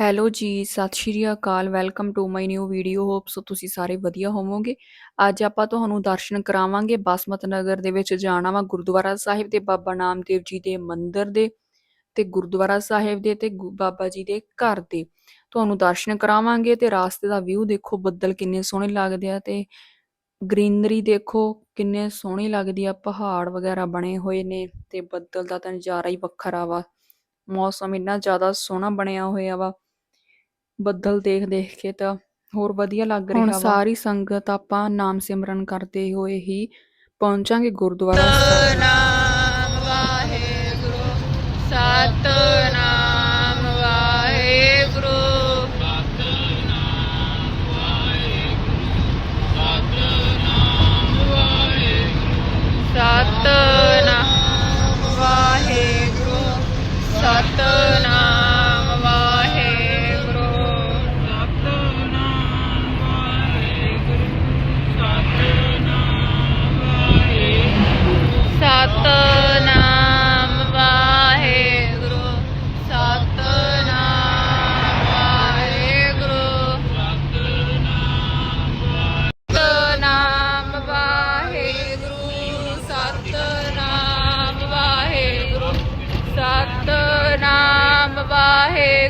Hello ji, Sat Sri Akal, welcome to my new video hope so ਤੁਸੀਂ ਸਾਰੇ ਵਧੀਆ ਹੋਵੋਗੇ। ਅੱਜ ਆਪਾਂ ਤੁਹਾਨੂੰ ਦਰਸ਼ਨ ਕਰਾਵਾਂਗੇ ਬਾਸਮਤ ਨਗਰ ਦੇ ਵਿੱਚ ਜਾਣਾ ਵਾ ਗੁਰਦੁਆਰਾ ਸਾਹਿਬ ਦੇ ਬਾਬਾ ਨਾਮਦੇਵ ਜੀ ਦੇ ਮੰਦਿਰ ਦੇ ਤੇ ਗੁਰਦੁਆਰਾ ਸਾਹਿਬ ਦੇ ਤੇ ਬਾਬਾ ਜੀ ਦੇ ਘਰ ਦੇ। ਤੁਹਾਨੂੰ ਦਰਸ਼ਨ ਕਰਾਵਾਂਗੇ ਤੇ ਰਾਸਤੇ ਦਾ ਵਿਊ ਦੇਖੋ ਬੱਦਲ ਕਿੰਨੇ ਸੋਹਣੇ ਲੱਗਦੇ ਆ ਤੇ ਗ੍ਰੀਨਰੀ ਦੇਖੋ ਕਿੰਨੇ ਸੋਹਣੀ ਲੱਗਦੀ ਆ ਪਹਾੜ ਵਗੈਰਾ ਬਣੇ ਹੋਏ ਨੇ ਤੇ ਬੱਦਲ ਦਾ ਤਾਂ ਨਜ਼ਾਰਾ ਹੀ ਵੱਖਰਾ ਵਾ। ਮੌਸਮ ਇੰਨਾ ਜ਼ਿਆਦਾ ਸੋਹਣਾ ਬਣਿਆ ਹੋਇਆ ਵਾ। ਬੱਦਲ ਦੇਖ ਦੇਖ ਕੇ ਤਾਂ ਹੋਰ ਵਧੀਆ ਲੱਗ ਰਿਹਾ ਵਾ। ਹੁਣ ਸਾਰੀ ਸੰਗਤ ਆਪਾਂ ਨਾਮ ਸਿਮਰਨ ਕਰਦੇ ਹੋਏ ਹੀ ਪਹੁੰਚਾਂਗੇ ਗੁਰਦੁਆਰਾ ਸਤਨਾਮ ਵਾਹਿਗੁਰੂ ਸਤਨਾਮ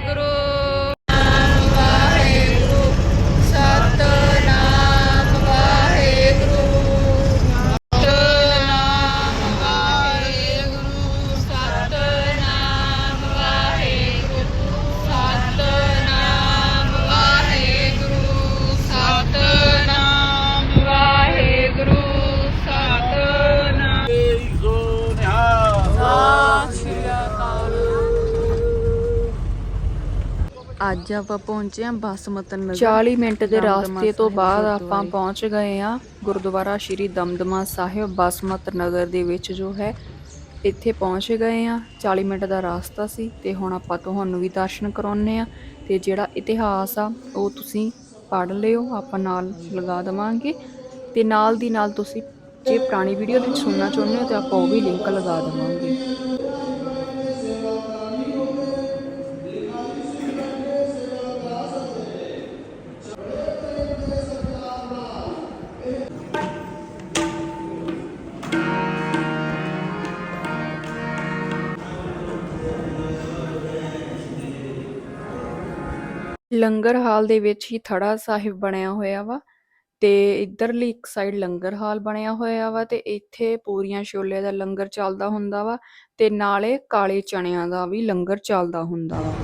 ಜಯಗುರು ਅੱਜ ਆਪਾਂ ਪਹੁੰਚੇ ਹਾਂ ਬਸਮਤ ਨਗਰ 40 ਮਿੰਟ ਦੇ ਰਾਸਤੇ ਤੋਂ ਬਾਅਦ ਆਪਾਂ ਪਹੁੰਚ ਗਏ ਹਾਂ ਗੁਰਦੁਆਰਾ ਸ਼੍ਰੀ ਦਮਦਮਾ ਸਾਹਿਬ ਬਸਮਤ ਨਗਰ ਦੇ ਵਿੱਚ ਜੋ ਹੈ ਇੱਥੇ ਪਹੁੰਚ ਗਏ ਹਾਂ। 40 ਮਿੰਟ ਦਾ ਰਾਸਤਾ ਸੀ ਤੇ ਹੁਣ ਆਪਾਂ ਤੁਹਾਨੂੰ ਵੀ ਦਰਸ਼ਨ ਕਰਾਉਨੇ ਆ ਤੇ ਜਿਹੜਾ ਇਤਿਹਾਸ ਆ ਉਹ ਤੁਸੀਂ ਪੜ੍ਹ ਲਿਓ ਆਪਾਂ ਨਾਲ ਲਗਾ ਦੇਵਾਂਗੇ। ਤੇ ਨਾਲ ਦੀ ਨਾਲ ਤੁਸੀਂ ਜੇ ਪੁਰਾਣੀ ਵੀਡੀਓ ਦੇ ਵਿੱਚ ਸੁਣਨਾ ਚਾਹੁੰਦੇ ਹੋ ਤੇ ਆਪਾਂ ਉਹ ਵੀ ਲਿੰਕ ਲਗਾ ਦੇਵਾਂਗੇ। ਲੰਗਰ ਹਾਲ ਦੇ ਵਿੱਚ ਹੀ ਥੜਾ ਸਾਹਿਬ ਬਣਿਆ ਹੋਇਆ ਵਾ ਤੇ ਇਧਰਲੀ ਇੱਕ ਸਾਈਡ ਲੰਗਰ ਹਾਲ ਬਣਿਆ ਹੋਇਆ ਵਾ ਤੇ ਇੱਥੇ ਪੂਰੀਆਂ ਛੋਲੇ ਦਾ ਲੰਗਰ ਚੱਲਦਾ ਹੁੰਦਾ ਵਾ ਤੇ ਨਾਲੇ ਕਾਲੇ ਚਣਿਆਂ ਦਾ ਵੀ ਲੰਗਰ ਚੱਲਦਾ ਹੁੰਦਾ ਵਾ।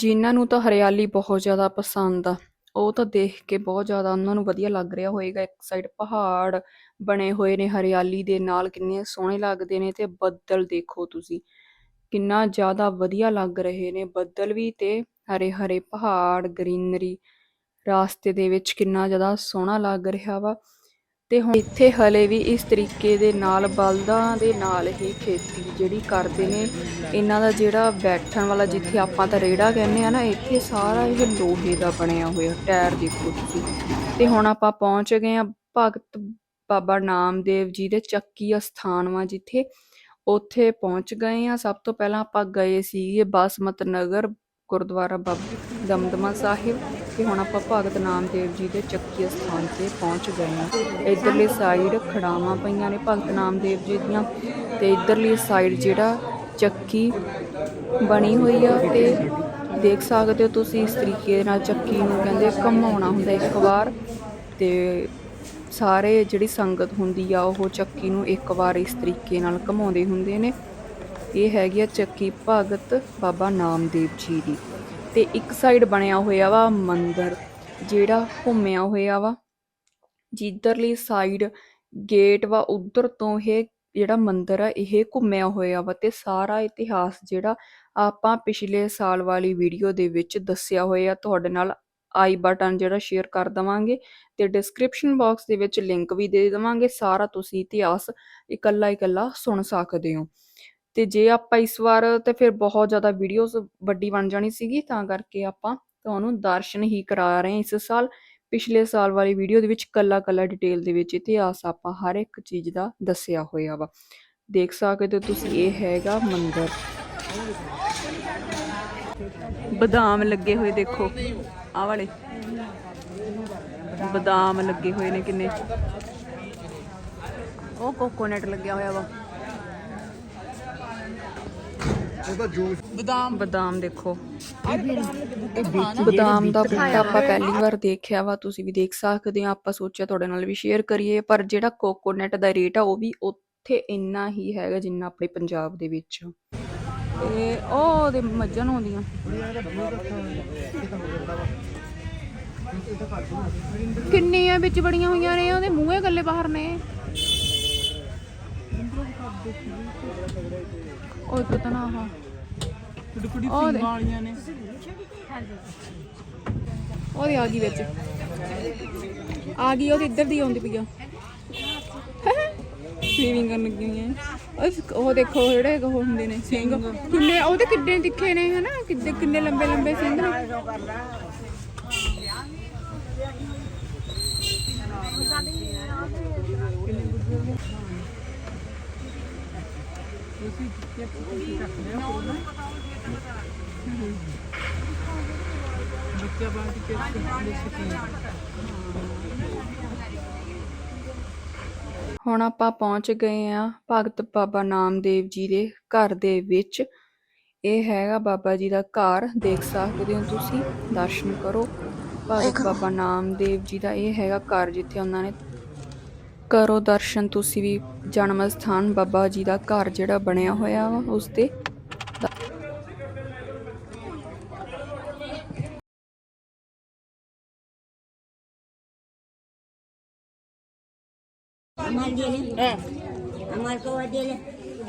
ਜਿਨ੍ਹਾਂ ਨੂੰ ਤਾਂ ਹਰਿਆਲੀ ਬਹੁਤ ਜ਼ਿਆਦਾ ਪਸੰਦ ਆ, ਉਹ ਤਾਂ ਦੇਖ ਕੇ ਬਹੁਤ ਜ਼ਿਆਦਾ ਉਹਨਾਂ ਨੂੰ ਵਧੀਆ ਲੱਗ ਰਿਹਾ ਹੋਏਗਾ। ਇੱਕ ਸਾਈਡ ਪਹਾੜ ਬਣੇ ਹੋਏ ਨੇ ਹਰਿਆਲੀ ਦੇ ਨਾਲ, ਕਿੰਨੇ ਸੋਹਣੇ ਲੱਗਦੇ ਨੇ ਤੇ ਬੱਦਲ ਦੇਖੋ ਤੁਸੀਂ, ਕਿੰਨਾ ਜ਼ਿਆਦਾ ਵਧੀਆ ਲੱਗ ਰਹੇ ਨੇ। ਬੱਦਲ ਵੀ ਤੇ ਹਰੇ ਹਰੇ ਪਹਾੜ, ਗ੍ਰੀਨਰੀ, ਰਾਸਤੇ ਦੇ ਵਿੱਚ ਕਿੰਨਾ ਜ਼ਿਆਦਾ ਸੋਹਣਾ ਲੱਗ ਰਿਹਾ ਵਾ। ਤੇ ਹੁਣ ਇੱਥੇ ਹਲੇ ਵੀ ਇਸ ਤਰੀਕੇ ਦੇ ਨਾਲ, ਬਲਦਾਂ ਦੇ ਨਾਲ ਹੀ ਖੇਤੀ ਜਿਹੜੀ ਕਰਦੇ ਨੇ, ਇਹਨਾਂ ਦਾ ਜਿਹੜਾ ਬੈਠਣ ਵਾਲਾ ਜਿੱਥੇ ਆਪਾਂ ਤਾਂ ਰੇੜਾ ਕਹਿੰਦੇ ਆ ਨਾ, ਇੱਥੇ ਸਾਰਾ ਇਹ ਲੋਹੇ ਦਾ ਬਣਿਆ ਹੋਇਆ, ਟਾਇਰ ਦੇਖੋ ਤੁਸੀਂ। ਤੇ ਹੁਣ ਆਪਾਂ ਪਹੁੰਚ ਗਏ ਆ ਭਗਤ ਬਾਬਾ ਨਾਮਦੇਵ ਜੀ ਦੇ ਚੱਕੀ ਅਸਥਾਨ ਵਾ ਜਿੱਥੇ। ਉੱਥੇ ਪਹੁੰਚ ਗਏ ਆ। ਸਭ ਤੋਂ ਪਹਿਲਾਂ ਆਪਾਂ ਗਏ ਸੀਗੇ ਬਾਸਮਤ ਨਗਰ, ਗੁਰਦੁਆਰਾ ਬਾਬਾ ਦਮਦਮਾ ਸਾਹਿਬ। ਤੇ ਹੁਣ ਆਪਾਂ ਭਗਤ ਨਾਮਦੇਵ ਜੀ ਦੇ ਚੱਕੀ ਅਸਥਾਨ ਤੇ ਪਹੁੰਚ ਗਏ ਹਾਂ। ਇਧਰਲੀ ਸਾਈਡ ਖੜਾਵਾਂ ਪਈਆਂ ਨੇ ਭਗਤ ਨਾਮਦੇਵ ਜੀ ਦੀਆਂ ਤੇ ਇਧਰਲੀ ਸਾਈਡ ਜਿਹੜਾ ਚੱਕੀ ਬਣੀ ਹੋਈ ਆ ਤੇ ਦੇਖ ਸਕਦੇ ਹੋ ਤੁਸੀਂ ਇਸ ਤਰੀਕੇ ਦੇ ਨਾਲ ਚੱਕੀ ਨੂੰ ਕਹਿੰਦੇ ਘਮਾਉਣਾ ਹੁੰਦਾ ਇੱਕ ਵਾਰ ਤੇ ਸਾਰੇ ਜਿਹੜੀ ਸੰਗਤ ਹੁੰਦੀ ਆ ਉਹ ਚੱਕੀ ਨੂੰ ਇੱਕ ਵਾਰ ਇਸ ਤਰੀਕੇ ਨਾਲ ਘਮਾਉਂਦੇ ਹੁੰਦੇ ਨੇ। ਇਹ ਹੈਗੀ ਆ ਚੱਕੀ ਭਗਤ ਬਾਬਾ ਨਾਮਦੇਵ ਜੀ ਦੀ। ਤੇ ਇੱਕ ਸਾਈਡ ਬਣਿਆ ਹੋਇਆ ਵਾ ਮੰਦਿਰ, ਜਿਹੜਾ ਘੁੰਮਿਆ ਹੋਇਆ ਵਾ। ਜਿੱਧਰਲੀ ਸਾਈਡ ਗੇਟ ਵਾ, ਉਧਰ ਤੋਂ ਇਹ ਜਿਹੜਾ ਮੰਦਿਰ ਆ, ਇਹ ਘੁੰਮਿਆ ਹੋਇਆ ਵਾ ਤੇ ਸਾਰਾ ਇਤਿਹਾਸ ਜਿਹੜਾ ਆਪਾਂ ਪਿਛਲੇ ਸਾਲ ਵਾਲੀ ਵੀਡੀਓ ਦੇ ਵਿੱਚ ਦੱਸਿਆ ਹੋਇਆ, ਤੁਹਾਡੇ ਨਾਲ ਆਈ ਬਟਨ ਜਿਹੜਾ ਸ਼ੇਅਰ ਕਰ ਦਵਾਂਗੇ ਤੇ ਡਿਸਕ੍ਰਿਪਸ਼ਨ ਬਾਕਸ ਦੇ ਵਿੱਚ ਲਿੰਕ ਵੀ ਦੇ ਦੇਵਾਂਗੇ, ਸਾਰਾ ਤੁਸੀਂ ਇਤਿਹਾਸ ਇਕੱਲਾ ਇਕੱਲਾ ਸੁਣ ਸਕਦੇ ਹੋ। ਤੇ ਜੇ ਆਪਾਂ ਇਸ ਵਾਰ ਤੇ ਫਿਰ ਬਹੁਤ ਜ਼ਿਆਦਾ ਵੀਡੀਓਜ਼ ਵੱਡੀ ਬਣ ਜਾਣੀ ਸੀਗੀ, ਤਾਂ ਕਰਕੇ ਆਪਾਂ ਤੁਹਾਨੂੰ ਦਰਸ਼ਨ ਹੀ ਕਰਾ ਰਹੇ ਹਾਂ ਇਸ ਸਾਲ। ਪਿਛਲੇ ਸਾਲ ਵਾਲੀ ਵੀਡੀਓ ਦੇ ਵਿੱਚ ਕੱਲਾ ਕੱਲਾ ਡਿਟੇਲ ਦੇ ਵਿੱਚ ਇਤਿਹਾਸ ਆਪਾਂ ਹਰ ਇੱਕ ਚੀਜ਼ ਦਾ ਦੱਸਿਆ ਹੋਇਆ ਵਾ। ਦੇਖ ਸਕਦੇ ਹੋ ਤੁਸੀਂ, ਇਹ ਹੈਗਾ ਮੰਦਿਰ। ਬਦਾਮ ਲੱਗੇ ਹੋਏ ਦੇਖੋ। ਆਹ ਵਾਲੇ। ਬਦਾਮ ਲੱਗੇ ਹੋਏ ਨੇ ਕਿੰਨੇ। ਉਹ ਕੋਕੋਨਟ ਲੱਗਿਆ ਹੋਇਆ ਵਾ। ਉਹਦਾ ਜੂਸ। ਬਦਾਮ। ਬਦਾਮ ਦੇਖੋ। ਬਦਾਮ ਦਾ ਬੂਟਾ ਆਪਾਂ ਪਹਿਲੀ ਵਾਰ ਦੇਖਿਆ ਵਾ ਤੁਸੀਂ ਵੀ ਦੇਖ ਸਕਦੇ ਆ ਆਪਾਂ ਸੋਚਿਆ ਤੁਹਾਡੇ ਨਾਲ ਵੀ ਸ਼ੇਅਰ ਕਰੀਏ ਪਰ ਜਿਹੜਾ ਕੋਕੋਨਟ ਦਾ ਰੇਟ ਆ ਉਹ ਵੀ ਉੱਥੇ ਇੰਨਾ ਹੀ ਹੈਗਾ ਜਿੰਨਾ ਆਪਣੇ ਪੰਜਾਬ ਦੇ ਵਿੱਚ। ਤੇ ਉਹ ਉਹਦੇ ਮੱਝਾਂ ਆਉਂਦੀਆਂ। ਕਿੰਨੀਆਂ ਵਿੱਚ ਬੜੀਆਂ ਹੋਈਆਂ ਨੇ ਉਹਦੇ ਮੂੰਹੇ ਗੱਲੇ ਬਾਹਰ ਨੇ। ਉਹ ਇੱਕ ਤਾਂ ਨਾ ਆਹ। ਉਹ ਦੇ ਵਾਲੀਆਂ ਨੇ। ਉਹਦੀ ਆ ਗਈ ਵਿੱਚ। ਆ ਗਈ ਉਹਦੇ ਇੱਧਰ ਦੀ ਆਉਂਦੀ ਪਈ ਆ। ਸਵੀਮਿੰਗ ਕਰਨ ਲੱਗੀ ਹੋਈ ਹੈ ਉਹ- ਉਹ ਦੇਖੋ ਜਿਹੜੇ ਉਹ ਹੁੰਦੇ ਨੇ ਸਿੰਘ ਕਿੰਨੇ ਉਹਦੇ ਕਿੱਡੇ ਤਿੱਖੇ ਨੇ ਹਨਾ? ਕਿੱਡੇ ਕਿੰਨੇ ਲੰਬੇ ਲੰਬੇ ਸਿੰਘ ਨੇ। ਬੱਚਾ ਬਾਅਦ ਕੇ ਦੇ ਸ਼ਕੀਨ ਹੁਣ ਆਪਾਂ ਪਹੁੰਚ ਗਏ ਆ ਭਗਤ ਬਾਬਾ ਨਾਮਦੇਵ ਜੀ ਦੇ ਘਰ ਦੇ ਵਿੱਚ। ਇਹ ਹੈਗਾ ਬਾਬਾ ਜੀ ਦਾ ਘਰ ਦੇਖ ਸਕਦੇ ਹੋ ਤੁਸੀਂ ਦਰਸ਼ਨ ਕਰੋ। ਭਗਤ ਬਾਬਾ ਨਾਮਦੇਵ ਜੀ ਦਾ ਇਹ ਹੈਗਾ ਘਰ ਜਿੱਥੇ ਉਹਨਾਂ ਨੇ ਕਰੋ ਦਰਸ਼ਨ, ਤੁਸੀਂ ਵੀ ਜਨਮ ਸਥਾਨ ਬਾਬਾ ਜੀ ਦਾ ਘਰ ਜਿਹੜਾ ਬਣਿਆ ਹੋਇਆ ਵਾ, ਉਸ ਤੇ। ਅਮਰ ਜੀ ਨੇ। ਅਮਰ ਕੋ ਦੇ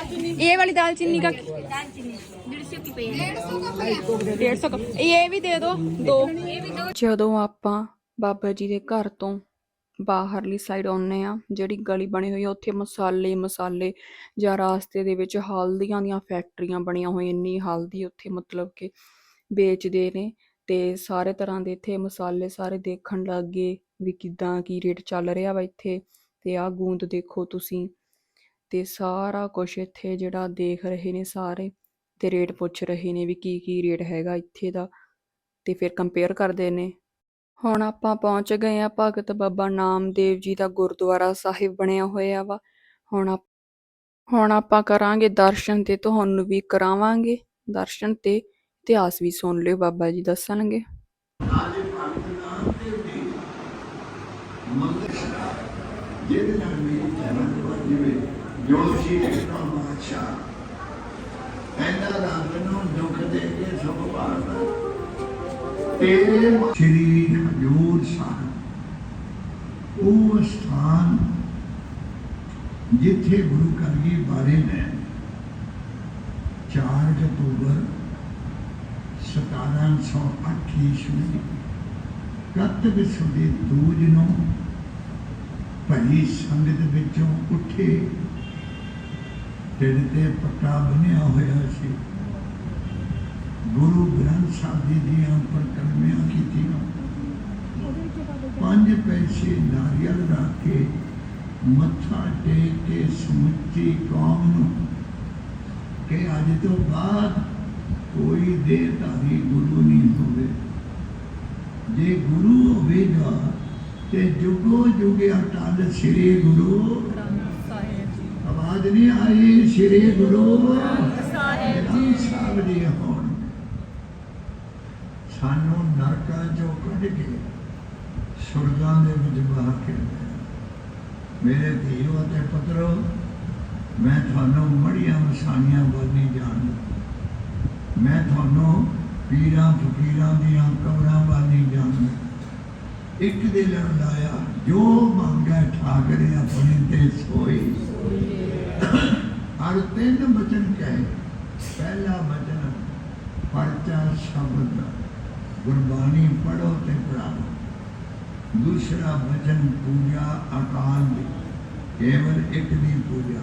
ये वाली दालचीनी का डेढ़ सौ का ये भी दे दो दो ਜਦੋਂ ਆਪਾਂ ਬਾਬਾ ਜੀ ਦੇ ਘਰ ਤੋਂ ਬਾਹਰਲੀ ਸਾਈਡ ਆਉਂਦੇ ਆ ਜਿਹੜੀ ਗਲੀ ਬਣੀ ਹੋਈ ਆ ਉੱਥੇ ਮਸਾਲੇ ਮਸਾਲੇ ਜਾਂ ਰਾਸਤੇ ਦੇ ਵਿੱਚ ਹਲਦੀਆਂ ਦੀਆਂ ਫੈਕਟਰੀਆਂ ਬਣੀਆਂ ਹੋਈਆਂ ਇੰਨੀ ਹਲਦੀ ਉੱਥੇ ਮਤਲਬ ਕਿ ਵੇਚਦੇ ਨੇ ਤੇ ਸਾਰੇ ਤਰ੍ਹਾਂ ਦੇ ਇੱਥੇ ਮਸਾਲੇ ਸਾਰੇ ਦੇਖਣ ਲੱਗ ਗਏ ਵੀ ਕਿਦਾਂ ਕੀ ਰੇਟ ਚੱਲ ਰਿਹਾ ਵਾ ਇੱਥੇ ਤੇ ਆਹ ਗੂੰਦ ਦੇਖੋ ਤੁਸੀਂ ਤੇ ਸਾਰਾ ਕੁਛ ਇੱਥੇ ਜਿਹੜਾ ਦੇਖ ਰਹੇ ਨੇ ਸਾਰੇ ਤੇ ਰੇਟ ਪੁੱਛ ਰਹੇ ਨੇ ਵੀ ਕੀ ਕੀ ਰੇਟ ਹੈਗਾ ਇੱਥੇ ਦਾ ਤੇ ਫਿਰ ਕੰਪੇਅਰ ਕਰਦੇ ਨੇ। ਹੁਣ ਆਪਾਂ ਪਹੁੰਚ ਗਏ ਆ ਭਗਤ ਬਾਬਾ ਨਾਮਦੇਵ ਜੀ ਦਾ ਗੁਰਦੁਆਰਾ ਸਾਹਿਬ ਬਣਿਆ ਹੋਇਆ ਵਾ। ਹੁਣ ਹੁਣ ਆਪਾਂ ਕਰਾਂਗੇ ਦਰਸ਼ਨ ਤੇ ਤੁਹਾਨੂੰ ਵੀ ਕਰਾਵਾਂਗੇ। ਦਰਸ਼ਨ ਤੇ ਇਤਿਹਾਸ ਵੀ ਸੁਣ ਲਿਓ, ਬਾਬਾ ਜੀ ਦੱਸਣਗੇ। ਜਿਹਦੇ ਨਾਲ ਜਿਵੇਂ ਜੋਸ਼ੀ ਦਾ ਬਾਦਸ਼ਾਹ ਇਹਨਾਂ ਰੱਬ ਨੂੰ ਦੁੱਖ ਦੇ ਕੇ ਸਭ ਤੇਰੇ ਸ੍ਰੀ ਹਜੂਰ ਸਾਹਿਬ ਉਹ ਸਥਾਨ ਜਿੱਥੇ ਗੁਰੂ ਕਲਗੀ ਬਾਰੇ ਨੇ 4 ਅਕਤੂਬਰ 1708 ਈਸਵੀ ਕੱਤਕ ਸੁਦੀ ਦੂਜ ਨੂੰ ਭਲੀ ਸੰਗਤ ਵਿੱਚੋਂ ਉੱਠੇ ਢਿੱਡ ਤੇ ਪੱਟਾ ਬੰਨਿਆ ਹੋਇਆ ਸੀ। ਗੁਰੂ ਗ੍ਰੰਥ ਸਾਹਿਬ ਜੀ ਦੀਆਂ ਪ੍ਰਕਰਮਿਆਂ ਕੀਤੀਆਂ। ਪੰਜ ਪੈਸੇ ਨਾਰੀਅਲ ਰੱਖ ਕੇ ਮੱਥਾ ਟੇਕ ਕੇ ਸਮੁੱਚੀ ਕੌਮ ਨੂੰ ਕਿ ਅੱਜ ਤੋਂ ਬਾਅਦ ਕੋਈ ਦੇਹਧਾਰੀ ਗੁਰੂ ਨਹੀਂ ਹੋਵੇ। ਜੇ ਗੁਰੂ ਹੋਵੇਗਾ ਤੇ ਜੁਗੋ ਜੁਗੇ ਅਟਲ ਸ੍ਰੀ ਗੁਰੂ ਨਹੀਂ ਆਈ ਸ੍ਰੀ ਗੁਰੂ ਸਾਹਿਬ। ਜੀ ਸਾਹਿਬ ਜੀ ਹੋਣ। ਸਾਨੂੰ ਨਰਕਾਂ ਚੋਂ ਕੱਢ ਕੇ ਸੁਰਗਾਂ ਦੇ ਵਿੱਚ ਬਹਾ ਕੇ ਲਿਆਇਆ। ਮੇਰੇ ਧੀਓ ਅਤੇ ਪੁੱਤਰੋ ਮੈਂ ਤੁਹਾਨੂੰ ਮੜੀਆਂ ਮਸਾਨੀਆਂ ਨਹੀਂ ਜਾਣਦਾ ਮੈਂ ਤੁਹਾਨੂੰ ਪੀਰਾਂ ਫਕੀਰਾਂ ਦੀਆਂ ਕਬਰਾਂ ਨਹੀਂ ਜਾਣਦਾ ਇੱਕ ਦੇ ਲੜ ਲਾਇਆ ਜੋ ਮੰਗੈ ਠਾਕਰੇ ਆਪਣੇ ਤੇ ਸੋਈ। ਹਰ ਤਿੰਨ ਬਚਨ ਕਹੇ ਪਹਿਲਾ ਬਚਨ ਪਰਚਾ ਸ਼ਬਦ ਦਾ ਗੁਰਬਾਣੀ ਪੜੋ ਤੇ ਪੜਾਓ ਦੂਸਰਾ ਬਚਨ ਪੂਜਾ ਅਕਾਲ ਦੀ ਕੇਵਲ ਇੱਕ ਦੀ ਪੂਜਾ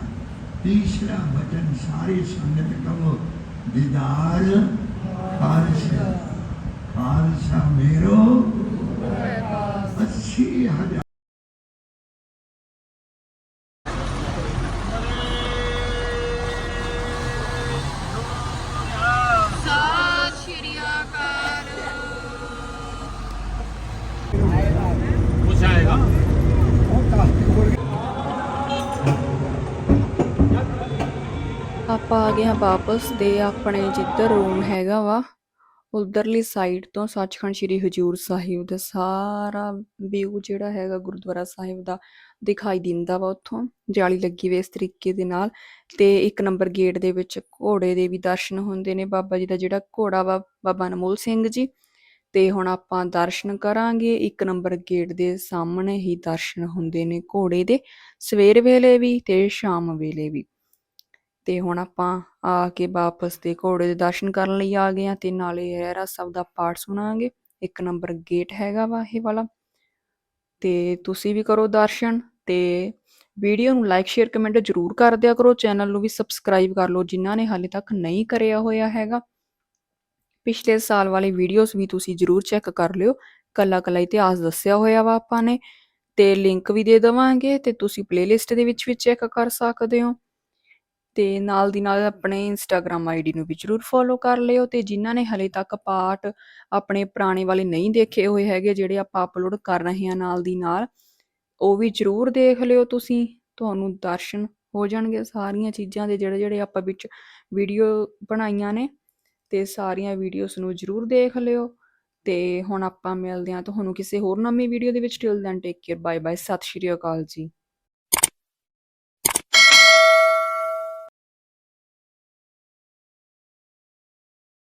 ਤੀਸਰਾ ਬਚਨ ਸਾਰੀ ਸੰਗਤ ਕਹੋ ਦੀਦਾਰ ਖਾਲਸਾ ਖਾਲਸਾ ਮੇਰੋ ਆਪਾਂ ਆ ਗਏ ਹਾਂ ਵਾਪਸ ਤੇ ਆਪਣੇ ਜਿੱਧਰ ਰੂਮ ਹੈਗਾ ਵਾ, ਉਧਰਲੀ ਸਾਈਡ ਤੋਂ ਸੱਚਖੰਡ ਸ੍ਰੀ ਹਜੂਰ ਸਾਹਿਬ ਦਾ ਸਾਰਾ ਵਿਊ ਜਿਹੜਾ ਹੈਗਾ ਗੁਰਦੁਆਰਾ ਸਾਹਿਬ ਦਾ ਦਿਖਾਈ ਦਿੰਦਾ ਵਾ ਉੱਥੋਂ, ਜਾਲੀ ਲੱਗੀ ਹੋਈ ਇਸ ਤਰੀਕੇ ਦੇ ਨਾਲ ਤੇ ਇੱਕ ਨੰਬਰ ਗੇਟ ਦੇ ਵਿੱਚ ਘੋੜੇ ਦੇ ਵੀ ਦਰਸ਼ਨ ਹੁੰਦੇ ਨੇ ਬਾਬਾ ਜੀ ਦਾ ਜਿਹੜਾ ਘੋੜਾ ਵਾ ਬਾਬਾ ਅਨਮੋਲ ਸਿੰਘ ਜੀ ਤੇ ਹੁਣ ਆਪਾਂ ਦਰਸ਼ਨ ਕਰਾਂਗੇ, ਇੱਕ ਨੰਬਰ ਗੇਟ ਦੇ ਸਾਹਮਣੇ ਹੀ ਦਰਸ਼ਨ ਹੁੰਦੇ ਨੇ ਘੋੜੇ ਦੇ, ਸਵੇਰ ਵੇਲੇ ਵੀ ਤੇ ਸ਼ਾਮ ਵੇਲੇ ਵੀ। ਤੇ ਹੁਣ ਆਪਾਂ ਆ ਕੇ ਵਾਪਸ ਤੇ ਘੋੜੇ ਦੇ ਦਰਸ਼ਨ ਕਰਨ ਲਈ ਆ ਗਏ ਆ ਤੇ ਨਾਲੇ ਰਹਿਰਾ ਸਾਹਿਬ ਦਾ ਪਾਠ ਸੁਣਾਂਗੇ ਇੱਕ ਨੰਬਰ ਗੇਟ ਹੈਗਾ ਵਾ ਇਹ ਵਾਲਾ। ਤੇ ਤੁਸੀਂ ਵੀ ਕਰੋ ਦਰਸ਼ਨ ਤੇ ਵੀਡੀਓ ਨੂੰ ਲਾਈਕ ਸ਼ੇਅਰ ਕਮੈਂਟ ਜਰੂਰ ਕਰ ਦਿਆ ਕਰੋ। ਚੈਨਲ ਨੂੰ ਵੀ ਸਬਸਕ੍ਰਾਈਬ ਕਰ ਲਓ ਜਿਨ੍ਹਾਂ ਨੇ ਹਾਲੇ ਤੱਕ ਨਹੀਂ ਕਰਿਆ ਹੋਇਆ ਹੈਗਾ। ਪਿਛਲੇ ਸਾਲ ਵਾਲੀ ਵੀਡੀਓਜ਼ ਵੀ ਤੁਸੀਂ ਜਰੂਰ ਚੈੱਕ ਕਰ ਲਿਓ। ਕਲਾ ਕਲਾ ਇਤਿਹਾਸ ਦੱਸਿਆ ਹੋਇਆ ਵਾ ਆਪਾਂ ਨੇ। ਤੇ ਲਿੰਕ ਵੀ ਦੇ ਦੇਵਾਂਗੇ ਤੇ ਤੁਸੀਂ ਪਲੇਲਿਸਟ ਦੇ ਵਿੱਚ ਵੀ ਚੈੱਕ ਕਰ ਸਕਦੇ ਹੋ। ਤੇ ਨਾਲ ਦੀ ਨਾਲ ਆਪਣੇ ਇੰਸਟਾਗ੍ਰam ਆਈਡੀ ਨੂੰ ਵੀ ਜਰੂਰ ਫੋਲੋ ਕਰ ਲਿਓ ਤੇ ਜਿਨ੍ਹਾਂ ਨੇ ਹਲੇ ਤੱਕ ਪਾਠ ਆਪਣੇ ਪੁਰਾਣੇ ਵਾਲੇ ਨਹੀਂ ਦੇਖੇ ਹੋਏ ਹੈਗੇ, ਜਿਹੜੇ ਆਪਾਂ ਅਪਲੋਡ ਕਰ ਰਹੇ ਹਾਂ ਨਾਲ ਦੀ ਨਾਲ, ਉਹ ਵੀ ਜਰੂਰ ਦੇਖ ਲਿਓ ਤੁਸੀਂ। ਤੁਹਾਨੂੰ ਦਰਸ਼ਨ ਹੋ ਜਾਣਗੇ ਸਾਰੀਆਂ ਚੀਜ਼ਾਂ ਦੇ ਜਿਹੜੇ ਜਿਹੜੇ ਆਪਾਂ ਵਿੱਚ ਵੀਡੀਓ ਬਣਾਈਆਂ ਨੇ ਤੇ ਸਾਰੀਆਂ ਵੀਡੀਓਜ਼ ਨੂੰ ਜਰੂਰ ਦੇਖ ਲਿਓ। ਤੇ ਹੁਣ ਆਪਾਂ ਮਿਲਦੇ ਹਾਂ ਤੁਹਾਨੂੰ ਕਿਸੇ ਹੋਰ ਨਵੀਂ ਵੀਡੀਓ ਦੇ ਵਿੱਚ। Till then take care bye bye Sat Sri Akal ਜੀ।